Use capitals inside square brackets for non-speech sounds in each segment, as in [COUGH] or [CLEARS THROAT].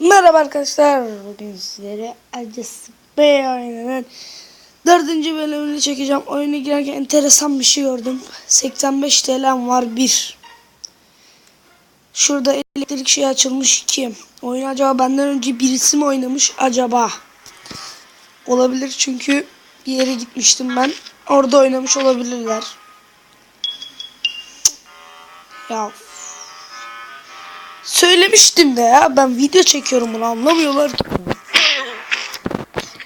Merhaba arkadaşlar. Bugün sizlere Acısı Bey oyununun dördüncü bölümünü çekeceğim. Oyuna girerken enteresan bir şey gördüm. 85 TL'm var bir. Şurada elektrik şey açılmış iki. Oyun acaba benden önce birisi mi oynamış acaba? Olabilir çünkü bir yere gitmiştim ben. Orada oynamış olabilirler. Ya Söylemiştim de ya ben video çekiyorum bunu anlamıyorlar ki.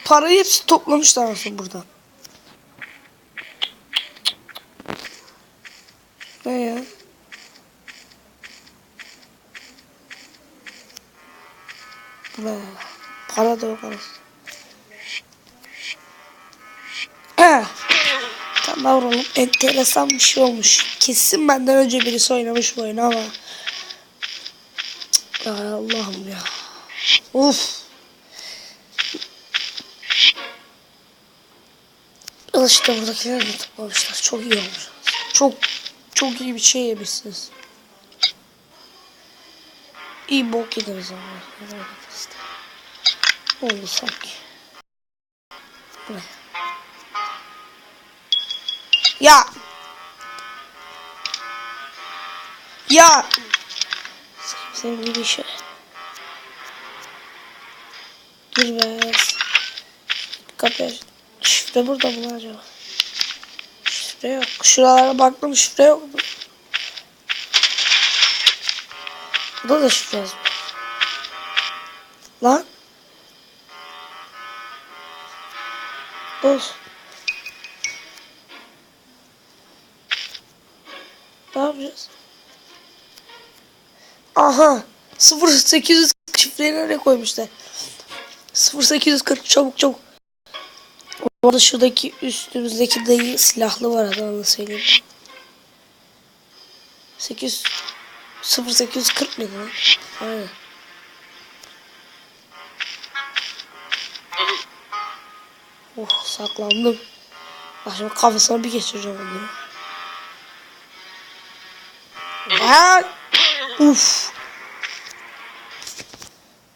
Parayı hepsi toplamışlar aslında buradan. Ne ya? Ne? Para da yok. Tamam oğlum enteresan bir şey olmuş. Kesin benden önce birisi oynamış bu oyunu ama. Ya Allah'ım ya. Of. Al işte buradakileri de toplamışlar. Çok iyi olmuş. Çok çok iyi bir şey yemişsiniz. İyi bok yediniz ama. işte. Oldu sanki. Bu ne? Ya. Ya. Senin gibi şey. Gir be. Kapıyı aç. Şifre burada mı acaba? Şifre yok. Şuralara baktım şifre yok. Burada da şifre yazmıyor. Lan. Olsun. Ne yapacağız? Aha. 0800 şifreyi nereye koymuşlar? 0840 çabuk çabuk. Orada şuradaki üstümüzdeki dayı silahlı var adamı söyleyeyim. 8 0840 mıydı lan? Aynen. Oh saklandım. Bak şimdi kafasına bir geçireceğim onu. Lan! Uf.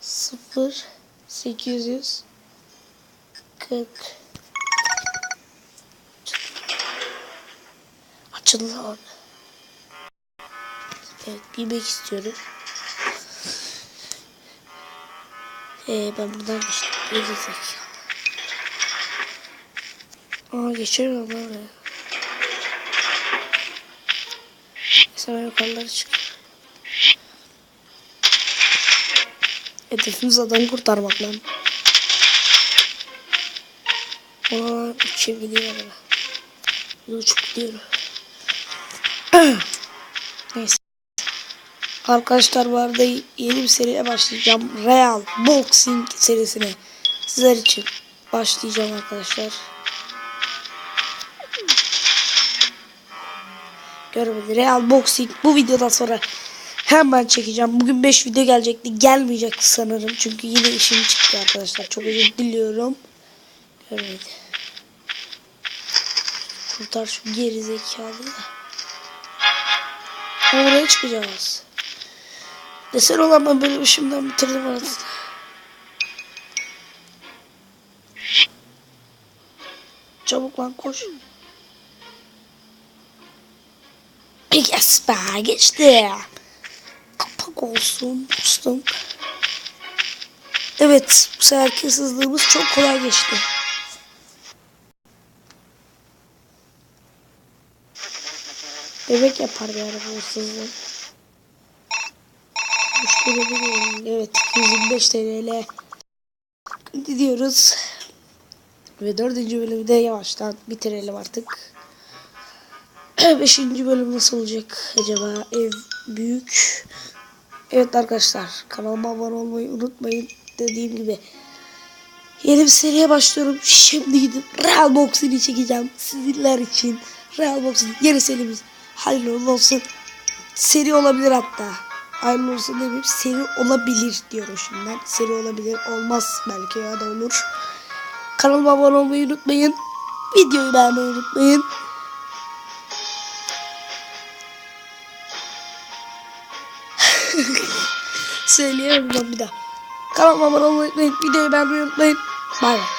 0 800 40 Açıldı abi. Evet bilmek istiyorum. Ee, ben buradan geçtim. Geri zekalı. Aa abi. Neyse ben yukarılara çıkayım. Hedefimiz adam kurtarmak lan. Aa, uçuyor gidiyor araba. Uçup gidiyor. Neyse. Arkadaşlar bu arada yeni bir seriye başlayacağım. Real Boxing serisine. Sizler için başlayacağım arkadaşlar. Görmedi. Real Boxing bu videodan sonra hemen çekeceğim. Bugün 5 video gelecekti. Gelmeyecek sanırım. Çünkü yine işim çıktı arkadaşlar. Çok özür diliyorum. Görmedi. Kurtar şu geri zekalıyı. Oraya çıkacağız. Desen olan ben böyle işimden bitirdim artık. Çabuk lan koş. Yes be geçti. Olsun dostum. Evet bu seferki hızlılığımız çok kolay geçti. Bebek yapar bir araba hırsızlığı. Müşteri Evet 125 TL gidiyoruz. Ve dördüncü bölümde yavaştan bitirelim artık. [CLEARS THROAT] Beşinci bölüm nasıl olacak acaba? Ev büyük. Evet arkadaşlar kanalıma abone olmayı unutmayın. Dediğim gibi yeni bir seriye başlıyorum. Şimdi gidip Real Boxing'i çekeceğim. Sizler için Real Boxing yeni serimiz hayırlı olsun. Seri olabilir hatta. Hayırlı olsun demeyeyim. Seri olabilir diyorum şimdiden. Seri olabilir. Olmaz belki ya da olur. Kanalıma abone olmayı unutmayın. Videoyu beğenmeyi unutmayın. Söyleyemem bir daha. Kanalıma abone olmayı unutmayın. Videoyu beğenmeyi unutmayın. Bay bay.